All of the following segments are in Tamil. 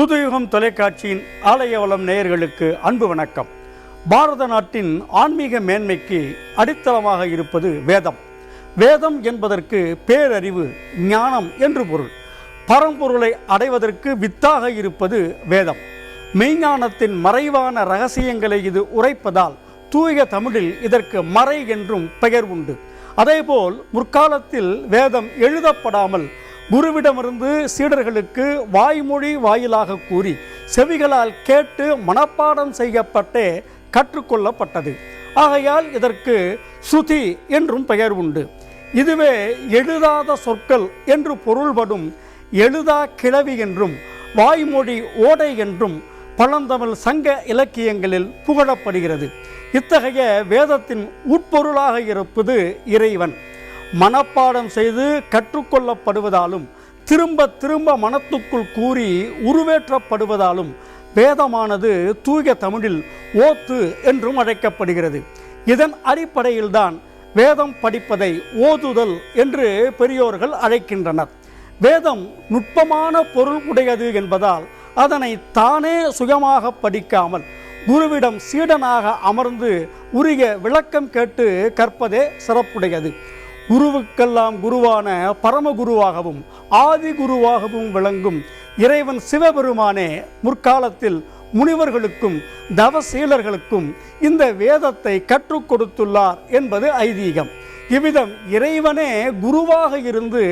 புதுயுகம் தொலைக்காட்சியின் ஆலயவளம் நேயர்களுக்கு அன்பு வணக்கம். பாரத நாட்டின் ஆன்மீக மேன்மைக்கு அடித்தளமாக இருப்பது வேதம். வேதம் என்பதற்கு பேரறிவு ஞானம் என்று பொருள். பரம்பொருளை அடைவதற்கு வித்தாக இருப்பது வேதம். மெய்ஞானத்தின் மறைவான ரகசியங்களை இது உரைப்பதால் தூய தமிழில் இதற்கு மறை என்றும் பெயர் உண்டு. அதேபோல் முற்காலத்தில் வேதம் எழுதப்படாமல் குருவிடமிருந்து சீடர்களுக்கு வாய்மொழி வாயிலாக கூறி செவிகளால் கேட்டு மனப்பாடம் செய்யப்பட்டே கற்றுக்கொள்ளப்பட்டது. ஆகையால் இதற்கு ஸ்ருதி என்றும் பெயர் உண்டு. இதுவே எழுதாத சொற்கள் என்று பொருள்படும் எழுதா கிளவி என்றும் வாய்மொழி ஓடை என்றும் பழந்தமிழ் சங்க இலக்கியங்களில் புகழப்படுகிறது. இத்தகைய வேதத்தின் உட்பொருளாக இருப்பது இறைவன். மனப்பாடம் செய்து கற்றுக்கொள்ளப்படுவதாலும் திரும்ப திரும்ப மனத்துக்குள் கூறி உருவேற்றப்படுவதாலும் வேதமானது தூய தமிழில் ஓத்து என்றும் அழைக்கப்படுகிறது. இதன் அடிப்படையில்தான் வேதம் படிப்பதை ஓதுதல் என்று பெரியோர்கள் அழைக்கின்றனர். வேதம் நுட்பமான பொருள் உடையது என்பதால் அதனை தானே சுயமாக படிக்காமல் குருவிடம் சீடனாக அமர்ந்து உரிய விளக்கம் கேட்டு கற்பதே சிறப்புடையது. குருவுக்கெல்லாம் குருவான பரமகுருவாகவும் ஆதி குருவாகவும் விளங்கும் இறைவன் சிவபெருமானே முற்காலத்தில் முனிவர்களுக்கும் தவசீலர்களுக்கும் இந்த வேதத்தை கற்றுக் கொடுத்துள்ளார் என்பது ஐதீகம். இவ்விதம் இறைவனே குருவாக இருந்து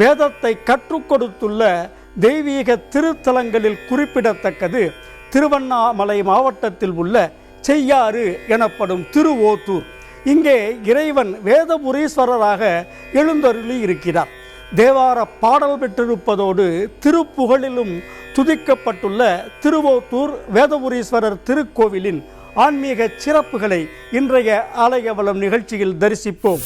வேதத்தை கற்றுக் கொடுத்துள்ள தெய்வீக திருத்தலங்களில் குறிப்பிடத்தக்கது. திருவண்ணாமலை மாவட்டத்தில் உள்ள செய்யாறு எனப்படும் திருவோத்தூர். இங்கே இறைவன் வேதபுரீஸ்வரராக எழுந்தருளி இருக்கிறார். தேவார பாடல் பெற்றிருப்பதோடு திருப்புகழிலும் துதிக்கப்பட்டுள்ள திருவோத்தூர் வேதபுரீஸ்வரர் திருக்கோவிலின் ஆன்மீக சிறப்புகளை இன்றைய ஆலயவளம் நிகழ்ச்சியில் தரிசிப்போம்.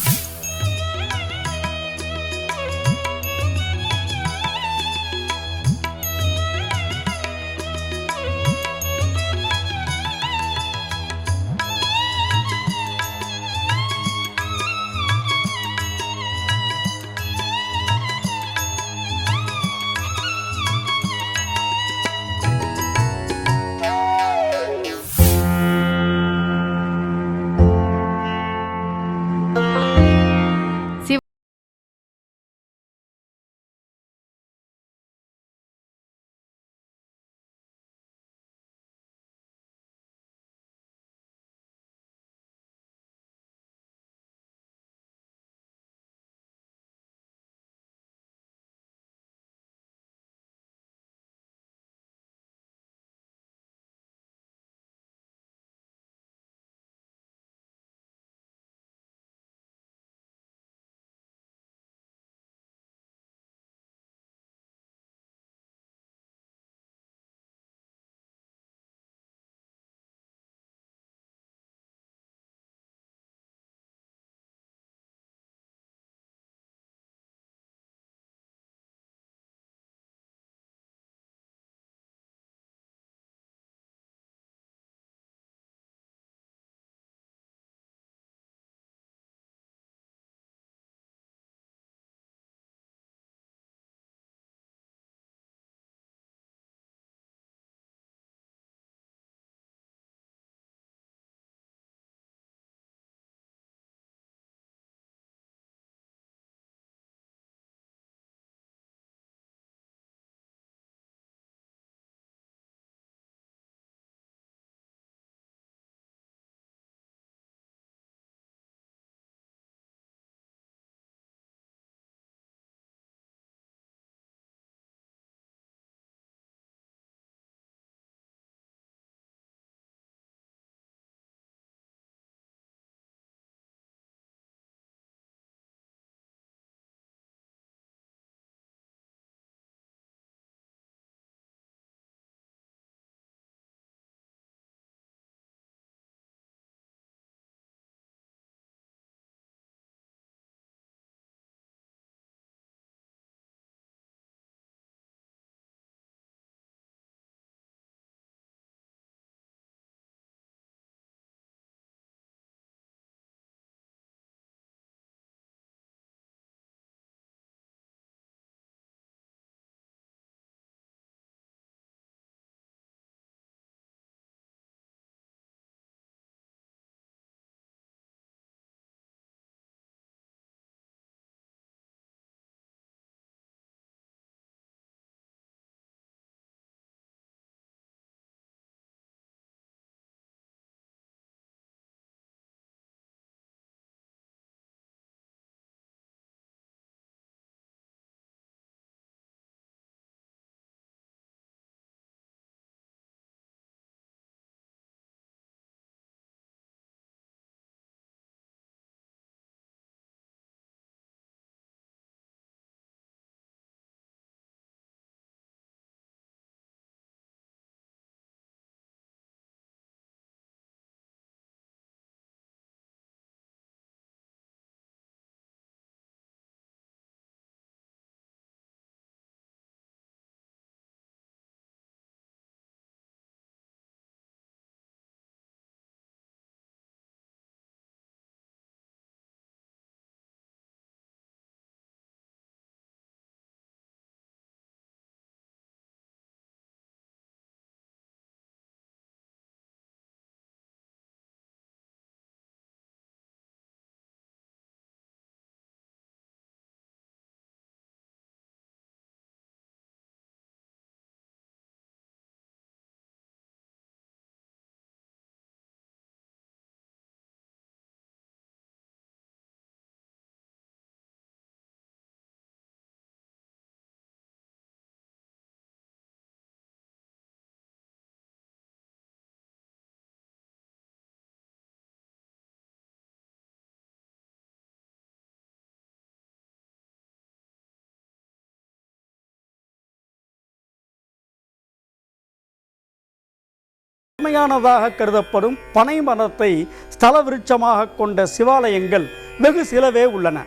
பழமையானதாக கருதப்படும் பனை மரத்தை ஸ்தல விருட்சமாக கொண்ட சிவாலயங்கள் வெகு சிலவே உள்ளன.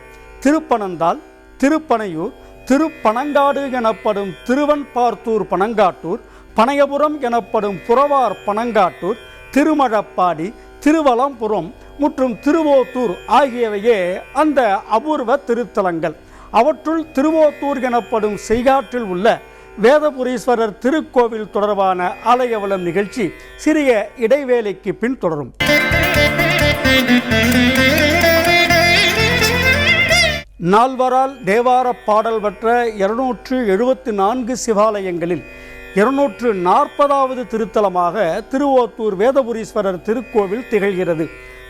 திருப்பனந்தால் திருப்பனையூர் திருப்பனங்காடு எனப்படும் திருவன்பார்த்தூர் பனங்காட்டூர் பனையபுரம் எனப்படும் புறவார் பனங்காட்டூர் திருமழப்பாடி திருவலம்புரம் மற்றும் திருவோத்தூர் ஆகியவையே அந்த அபூர்வ திருத்தலங்கள். அவற்றுள் திருவோத்தூர் எனப்படும் செய்காற்றில் உள்ள வேதபுரீஸ்வரர் திருக்கோவில் தொடர்பான ஆலயவளம் நிகழ்ச்சி சிறிய இடைவேளைக்கு பின் தொடரும். நால்வரால் தேவார பாடல் பெற்ற இருநூற்று எழுபத்தி நான்கு சிவாலயங்களில் இருநூற்று நாற்பதாவது திருத்தலமாக திருவோத்தூர் வேதபுரீஸ்வரர் திருக்கோவில் திகழ்கிறது.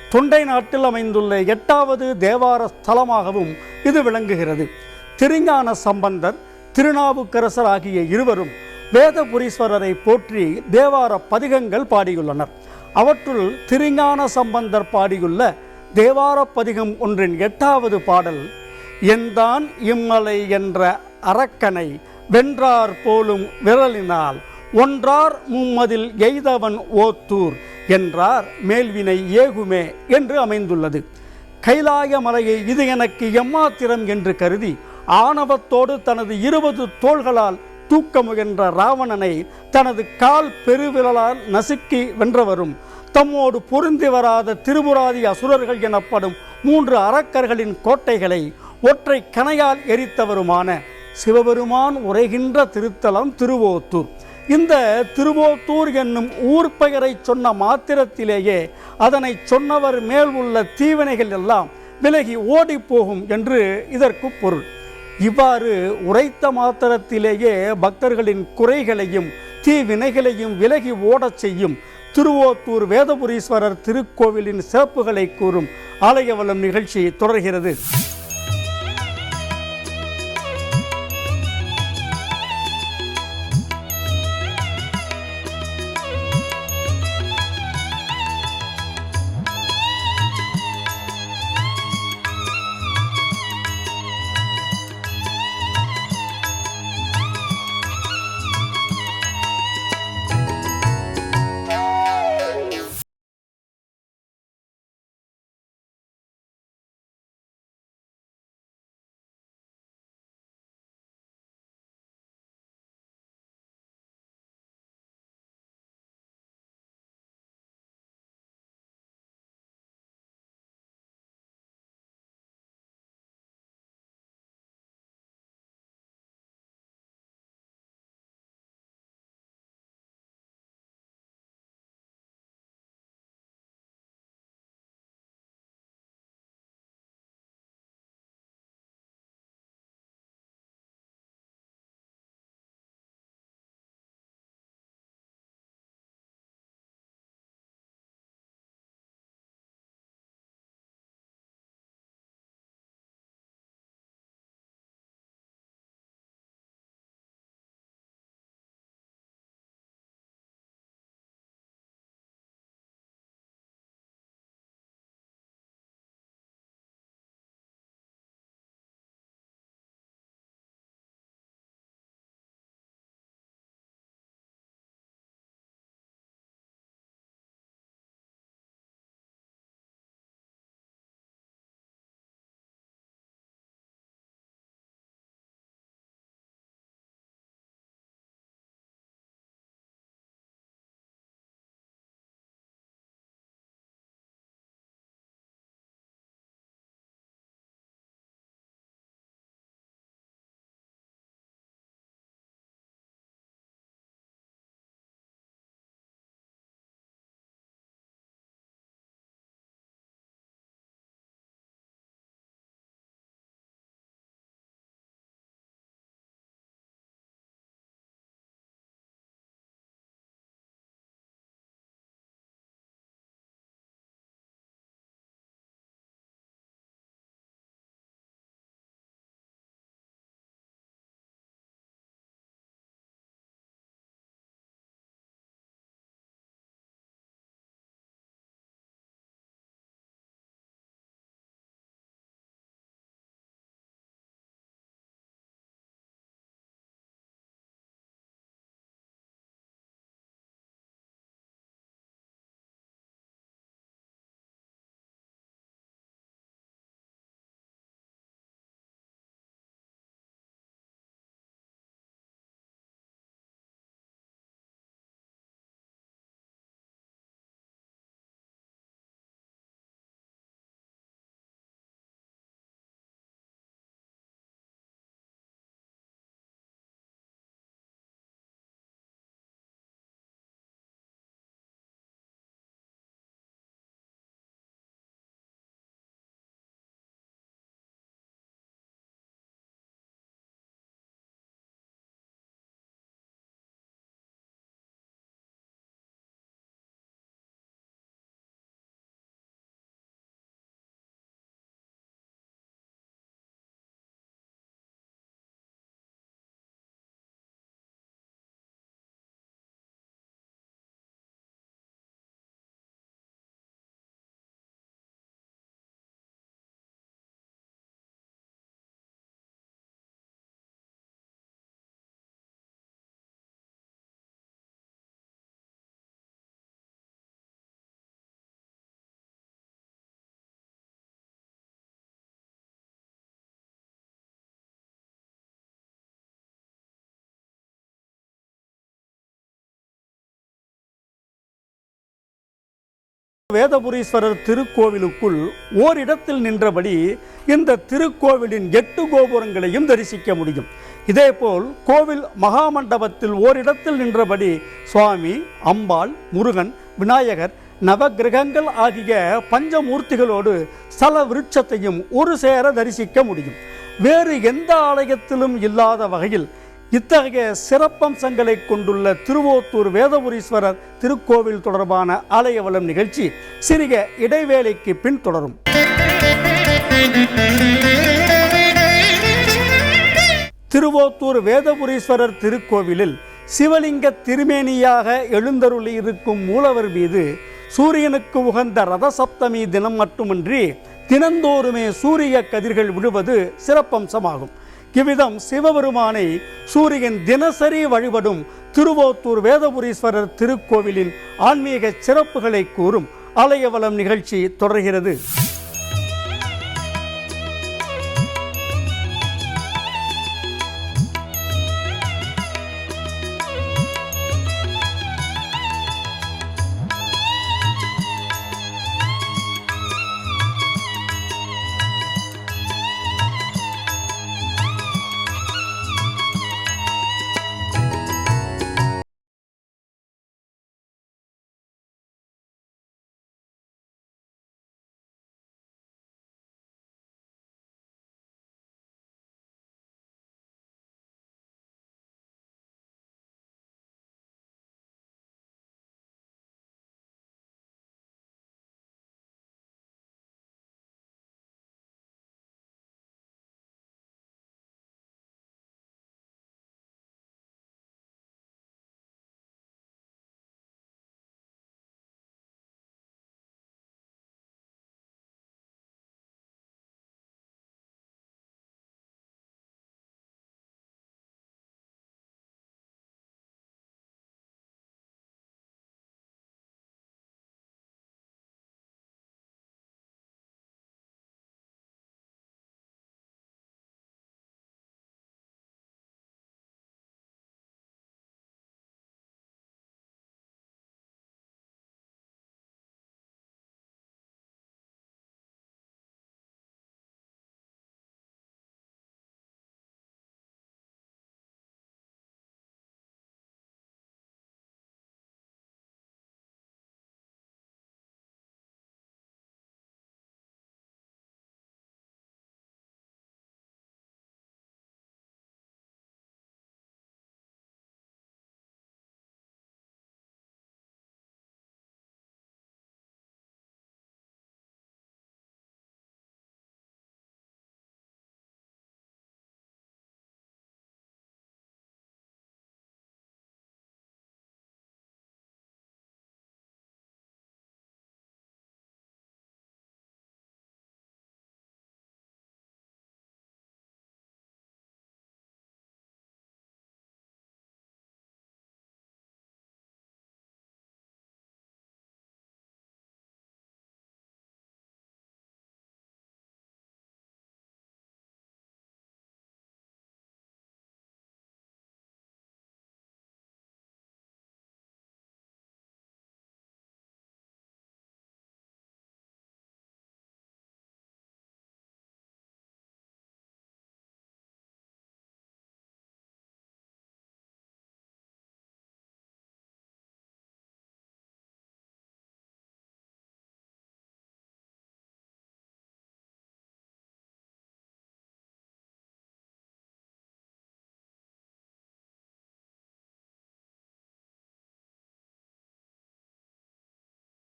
தொண்டை நாட்டில் அமைந்துள்ள எட்டாவது தேவார ஸ்தலமாகவும் இது விளங்குகிறது. திருஞான சம்பந்தர் திருநாவுக்கரசர் ஆகிய இருவரும் வேதபுரீஸ்வரரை போற்றி தேவார பதிகங்கள் பாடியுள்ளனர். அவற்றுள் திருஞான சம்பந்தர் பாடியுள்ள தேவார பதிகம் ஒன்றின் எட்டாவது பாடல் எந்தான் இம்மலை என்ற அரக்கனை வென்றார் போலும் விரலினால் ஒன்றார் மும்மதில் எய்தவன் ஓத்தூர் என்றார் மேல்வினை ஏகுமே என்று அமைந்துள்ளது. கைலாய மலையை இது எனக்கு எம்மாத்திரம் என்று கருதி ஆணவத்தோடு தனது இருபது தோள்களால் தூக்க முயன்ற ராவணனை தனது கால் பெருவிரலால் நசுக்கி வென்றவரும் தம்மோடு பொருந்தி வராத திருபுராதி அசுரர்கள் எனப்படும் மூன்று அரக்கர்களின் கோட்டைகளை ஒற்றை கனையால் எரித்தவருமான சிவபெருமான் உரைகின்ற திருத்தலம் திருவோத்தூர். இந்த திருவோத்தூர் என்னும் ஊர் பெயரை சொன்ன மாத்திரத்திலேயே அதனை சொன்னவர் மேல் உள்ள தீவினைகள் எல்லாம் விலகி ஓடிப்போகும் போகும் என்று இதற்கு பொருள். இவ்வாறு உரைத்த மாத்திரத்திலேயே பக்தர்களின் குறைகளையும் தீவினைகளையும் விலகி ஓடச் செய்யும் திருவோத்தூர் வேதபுரீஸ்வரர் திருக்கோவிலின் சிறப்புகளை கூறும் ஆலயவளம் நிகழ்ச்சி தொடர்கிறது. வேதபுரீஸ்வரர் திருக்கோவிலுக்குள் ஓரிடத்தில் நின்றபடி இந்த திருக்கோவிலின் எட்டு கோபுரங்களையும் தரிசிக்க முடியும். இதேபோல் கோவில் மகாமண்டபத்தில் ஓரிடத்தில் நின்றபடி சுவாமி அம்பாள் முருகன் விநாயகர் நவகிரகங்கள் ஆகிய பஞ்சமூர்த்திகளோடு ஸ்தல விருட்சத்தையும் ஒரு சேர தரிசிக்க முடியும். வேறு எந்த ஆலயத்திலும் இல்லாத வகையில் இத்தகைய சிறப்பம்சங்களை கொண்டுள்ள திருவோத்தூர் வேதபுரீஸ்வரர் திருக்கோவில் தொடர்பான ஆலய வளம் நிகழ்ச்சி சிறிய இடைவேளைக்கு பின் தொடரும். திருவோத்தூர் வேதபுரீஸ்வரர் திருக்கோவிலில் சிவலிங்க திருமேனியாக எழுந்தருளி இருக்கும் மூலவர் மீது சூரியனுக்கு உகந்த ரதசப்தமி தினம் மட்டுமின்றி தினந்தோறுமே சூரிய கதிர்கள் விழுவது சிறப்பம்சமாகும். இவ்விதம் சிவபெருமானை சூரியன் தினசரி வழிபடும் திருவோத்தூர் வேதபுரீஸ்வரர் திருக்கோவிலின் ஆன்மீக சிறப்புகளை கூறும் ஆலயவளம் நிகழ்ச்சி தொடர்கிறது.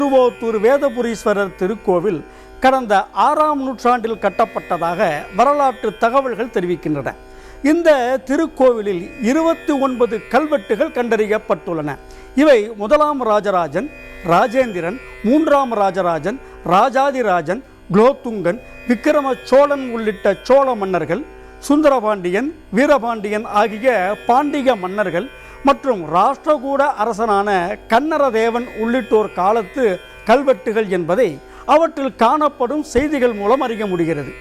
திருவோத்தூர் வேதபுரீஸ்வரர் திருக்கோவில் கடந்த ஆறாம் நூற்றாண்டில் கட்டப்பட்டதாக வரலாற்று தகவல்கள் தெரிவிக்கின்றன. இந்த திருக்கோவிலில் இருபத்தி ஒன்பது கல்வெட்டுகள் கண்டறியப்பட்டுள்ளன. இவை முதலாம் ராஜராஜன் ராஜேந்திரன் மூன்றாம் ராஜராஜன் ராஜாதிராஜன் குலோத்துங்கன் விக்கிரம சோழன் உள்ளிட்ட சோழ மன்னர்கள் சுந்தரபாண்டியன் வீரபாண்டியன் ஆகிய பாண்டிய மன்னர்கள் மற்றும் ராஷ்டிரகூட அரசனான கன்னரதேவன் உள்ளிட்டோர் காலத்து கல்வெட்டுகள் என்பதை அவற்றில் காணப்படும் செய்திகள் மூலம் அறிய முடிகிறது.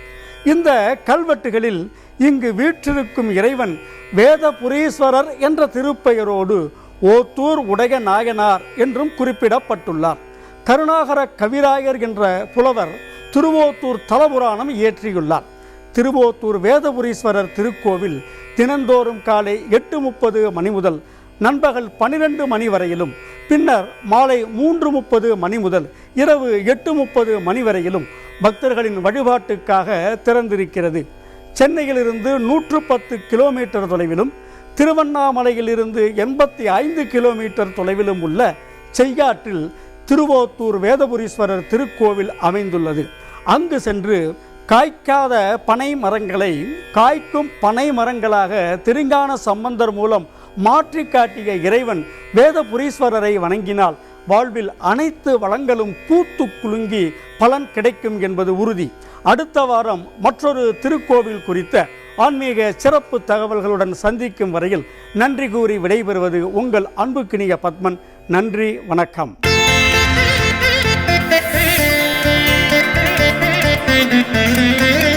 இந்த கல்வெட்டுகளில் இங்கு வீற்றிருக்கும் இறைவன் வேதபுரீஸ்வரர் என்ற திருப்பெயரோடு ஓத்தூர் உடைய நாயனார் என்றும் குறிப்பிடப்பட்டுள்ளார். கருணாகர கவிராயர் என்ற புலவர் திருவோத்தூர் தலபுராணம் இயற்றியுள்ளார். திருவோத்தூர் வேதபுரீஸ்வரர் திருக்கோவில் தினந்தோறும் காலை எட்டு முப்பது மணி முதல் நண்பகல் பனிரெண்டு மணி வரையிலும் பின்னர் மாலை மூன்று முப்பது மணி முதல் இரவு எட்டு முப்பது மணி வரையிலும் பக்தர்களின் வழிபாட்டுக்காக திறந்திருக்கிறது. சென்னையிலிருந்து நூற்று பத்து கிலோமீட்டர் தொலைவிலும் திருவண்ணாமலையிலிருந்து எண்பத்தி ஐந்து கிலோமீட்டர் தொலைவிலும் உள்ள செய்யாற்றில் திருவோத்தூர் வேதபுரீஸ்வரர் திருக்கோவில் அமைந்துள்ளது. அங்கு சென்று காய்க்காத பனை மரங்களை காய்க்கும் பனை மரங்களாக திருங்கான சம்பந்தர் மூலம் மாற்றி காட்டிய இறைவன் வேதபுரீஸ்வரரை வணங்கினால் வாழ்வில் அனைத்து வளங்களும் பூத்து குலுங்கி பலன் கிடைக்கும் என்பது உறுதி. அடுத்த வாரம் மற்றொரு திருக்கோவில் குறித்த ஆன்மீக சிறப்பு தகவல்களுடன் சந்திக்கும் வரையில் நன்றி கூறி விடைபெறுவது உங்கள் அன்புக்கினிய பத்மன். நன்றி வணக்கம். Müzik